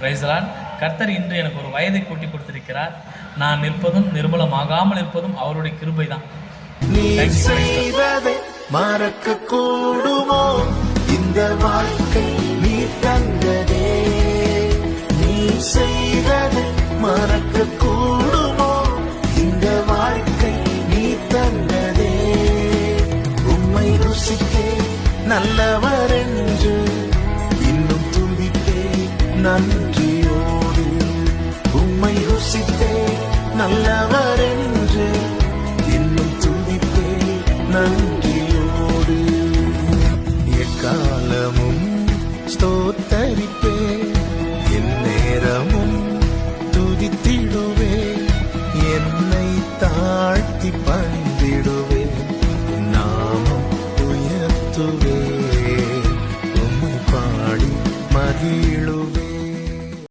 பிரைஸ்லான் கர்த்தர் இன்று எனக்கு ஒரு வயதை கூட்டி கொடுத்திருக்கிறார். நான் நிற்பதும் நிர்மலமாகாமல் இருப்பதும் அவருடைய கிருபை தான் மறக்க கூடுமோ? இந்த வாழ்க்கை நீ தந்ததே. நீ செய்வதை மறக்க கூடுமோ? இந்த வாழ்க்கை நீ தந்ததே. உம்மை ருசித்தே நல்லவர் என்று இன்னும் துதித்தே நன்றியோடு யோசித்தேன் நல்லவர் என்று இன்னும் துடிப்பேன் நன்றியோடு. எக்காலமும் ஸ்தோத்தரிப்பேன் எந்நேரமும் துதித்திடுவே என்னை தாழ்த்தி பணிந்திடுவே நாமம் உயர்த்துவே. உம்மை பாடி மகிழுவே.